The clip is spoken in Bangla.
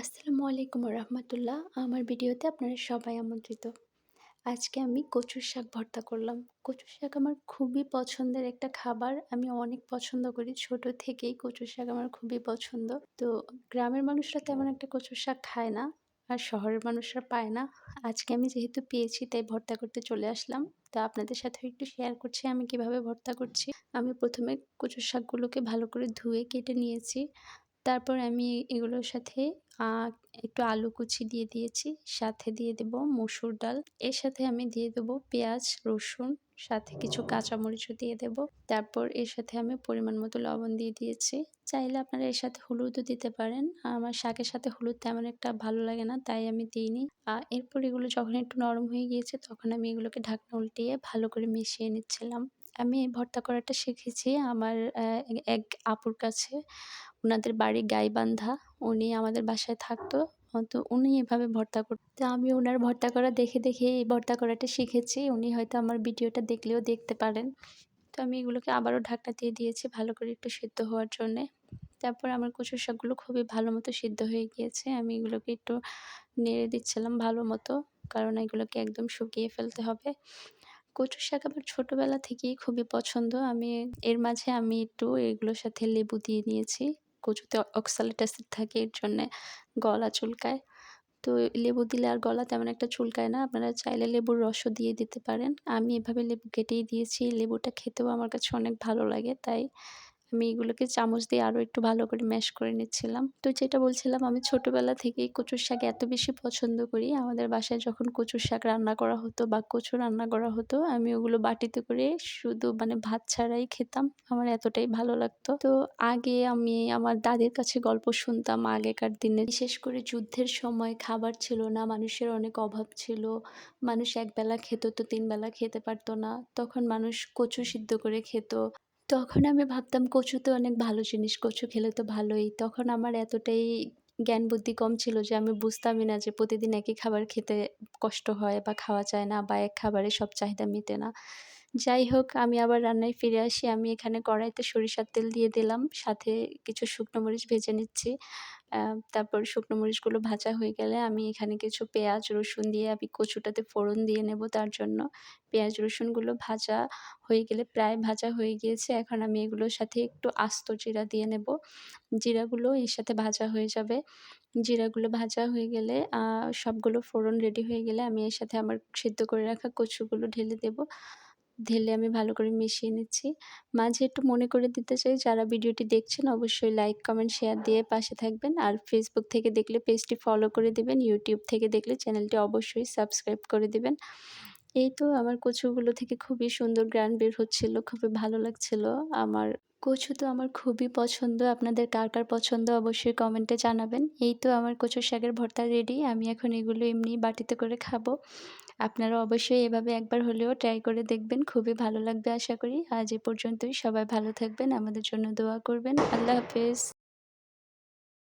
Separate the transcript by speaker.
Speaker 1: আসসালামু আলাইকুম রহমতুল্লাহ আমার ভিডিওতে আপনারা সবাই আমন্ত্রিত। আজকে আমি কচুর শাক ভর্তা করলাম। কচুর শাক আমার খুবই পছন্দের একটা খাবার। আমি অনেক পছন্দ করি। ছোট থেকেই কচুর শাক আমার খুবই পছন্দ। তো গ্রামের মানুষরা তেমন একটা কচুর শাক খায় না আর শহরের মানুষরা পায় না। আজকে আমি যেহেতু পেয়েছি, তাই ভর্তা করতে চলে আসলাম। তো আপনাদের সাথে একটু শেয়ার করছি আমি কীভাবে ভর্তা করছি। আমি প্রথমে কচুর শাকগুলোকে ভালো করে ধুয়ে কেটে নিয়েছি। তারপর আমি এগুলোর সাথে একটু আলু কুচি দিয়ে দিয়েছি, সাথে দিয়ে দেব মসুর ডাল। এর সাথে আমি দিয়ে দেব পেঁয়াজ, রসুন, সাথে কিছু কাঁচামরিচও দিয়ে দেব। তারপর এর সাথে আমি পরিমাণ মতো লবণ দিয়ে দিয়েছি। চাইলে আপনারা এর সাথে হলুদও দিতে পারেন। আমার শাকের সাথে হলুদ তেমন একটা ভালো লাগে না, তাই আমি দিইনি। এরপর এগুলো যখন একটু নরম হয়ে গিয়েছে, তখন আমি এগুলোকে ঢাকনা উল্টিয়ে ভালো করে মিশিয়ে নিচ্ছিলাম। আমি ভর্তা করাটা শিখেছি আমার এক আপুর কাছে। ওনাদের বাড়ি গাইবান্ধা, উনি আমাদের বাসায় থাকতো। তো উনি এভাবে ভর্তা করতো আমি ওনার ভর্তা করা দেখে দেখে এই ভর্তা করাটা শিখেছি। উনি হয়তো আমার ভিডিওটা দেখলেও দেখতে পারেন। তো আমি এগুলোকে আবারও ঢাকনা দিয়ে দিয়েছি ভালো করে একটু সিদ্ধ হওয়ার জন্যে। তারপর আমার কচুর শাকগুলো খুবই ভালো মতো সিদ্ধ হয়ে গিয়েছে। আমি এগুলোকে একটু নেড়ে দিচ্ছিলাম ভালো মতো, কারণ এগুলোকে একদম শুকিয়ে ফেলতে হবে। কচু শাক আমার ছোটোবেলা থেকেই খুবই পছন্দ। আমি এর মাঝে আমি একটু এগুলোর সাথে লেবু দিয়ে নিয়েছি। কচুতে অক্সালেট অ্যাসিড থাকে, এর জন্যে গলা চুলকায়। তো লেবু দিলে আর গলা তেমন একটা চুলকায় না। আপনারা চাইলে লেবুর রসও দিয়ে দিতে পারেন। আমি এভাবে লেবু কেটেই দিয়েছি। লেবুটা খেতেও আমার কাছে অনেক ভালো লাগে, তাই আমি এগুলোকে চামচ দিয়ে আরও একটু ভালো করে ম্যাশ করে নিচ্ছিলাম। তো যেটা বলছিলাম, আমি ছোটোবেলা থেকেই কচুর শাক এত বেশি পছন্দ করি। আমাদের বাসায় যখন কচুর শাক রান্না করা হতো বা কচু রান্না করা হতো, আমি ওগুলো বাটিতে করে শুধু মানে ভাত ছাড়াই খেতাম। আমার এতটাই ভালো লাগতো। তো আগে আমি আমার দাদির কাছে গল্প শুনতাম আগেকার দিনে বিশেষ করে যুদ্ধের সময় খাবার ছিল না, মানুষের অনেক অভাব ছিল। মানুষ একবেলা খেত তো তিন বেলা খেতে পারতো না। তখন মানুষ কচু সিদ্ধ করে খেত। তখন আমি ভাবতাম, কচু তো অনেক ভালো জিনিস, কচু খেলে তো ভালোই। তখন আমার এতটাই জ্ঞান বুদ্ধি কম ছিল যে, আমি বুঝতামই না যে, প্রতিদিন একই খাবার খেতে কষ্ট হয় বা খাওয়া যায় না বা এক খাবারে সব চাহিদা মেটে না। যাই হোক, আমি আবার রান্নায় ফিরে আসি। আমি এখানে কড়াইতে সরিষার তেল দিয়ে দিলাম, সাথে কিছু শুকনো মরিচ ভেজে নিচ্ছি। তারপর শুকনো মরিচগুলো ভাজা হয়ে গেলে আমি এখানে কিছু পেঁয়াজ, রসুন দিয়ে আমি কচুটাতে ফোড়ন দিয়ে নেব তার জন্য। পেঁয়াজ, রসুনগুলো ভাজা হয়ে গেলে প্রায় ভাজা হয়ে গিয়েছে। এখন আমি এগুলোর সাথে একটু আস্ত জিরা দিয়ে নেব। জিরাগুলো এর সাথে ভাজা হয়ে যাবে। জিরাগুলো ভাজা হয়ে গেলে সবগুলো ফোড়ন রেডি হয়ে গেলে আমি এর সাথে আমার সিদ্ধ করে রাখা কচুগুলো ঢেলে দেব। ঢেলে আমি ভালো করে মিশিয়ে নিচ্ছি। মাঝে একটু মনে করে দিতে চাই, যারা ভিডিওটি দেখছেন অবশ্যই লাইক কমেন্ট শেয়ার দিয়ে পাশে থাকবেন। আর ফেসবুক থেকে দেখলে পেজটি ফলো করে দেবেন ইউটিউব থেকে দেখলে চ্যানেলটি অবশ্যই সাবস্ক্রাইব করে দেবেন। এই তো আমার কচুগুলো থেকে খুবই সুন্দর গ্রান বের হচ্ছিল, খুবই ভালো লাগছিল। আমার কচু তো আমার খুবই পছন্দ। আপনাদের কার কার পছন্দ অবশ্যই কমেন্টে জানাবেন। এই তো আমার কচুর শাকের ভর্তা রেডি আমি এখন এগুলো এমনি বাটিতে করে খাব। আপনারা অবশ্যই এভাবে একবার হলেও ট্রাই করে দেখবেন, খুবই ভালো লাগবে আশা করি। আজ এ পর্যন্তই, সবাই ভালো থাকবেন, আমাদের জন্য দোয়া করবেন। আল্লাহ হাফেজ।